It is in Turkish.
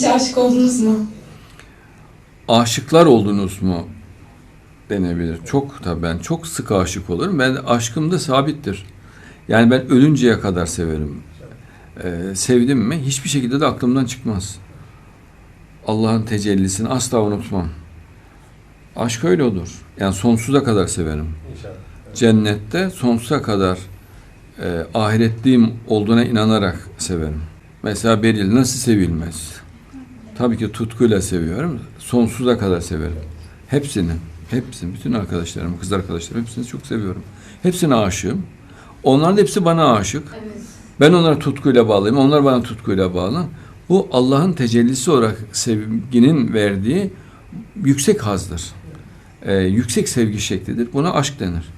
Hiç aşık oldunuz mu? aşıklar oldunuz mu denebilir. Çok tabii ben çok sık aşık olurum. Ben aşkım da sabittir. Yani ben ölünceye kadar severim. Ee, sevdim mi hiçbir şekilde de aklımdan çıkmaz. Allah'ın tecellisini asla unutmam. Aşk öyle olur. Yani sonsuza kadar severim. İnşallah. Cennette sonsuza kadar e, ahiretliyim olduğuna inanarak severim. Mesela Beril nasıl sevilmez? Tabii ki tutkuyla seviyorum. Sonsuza kadar severim. Hepsini, hepsini, bütün arkadaşlarım, kız arkadaşlarım hepsini çok seviyorum. Hepsine aşığım. Onların hepsi bana aşık. Evet. Ben onlara tutkuyla bağlıyım, onlar bana tutkuyla bağlı. Bu Allah'ın tecellisi olarak sevginin verdiği yüksek hazdır. Ee, yüksek sevgi şeklidir. Buna aşk denir.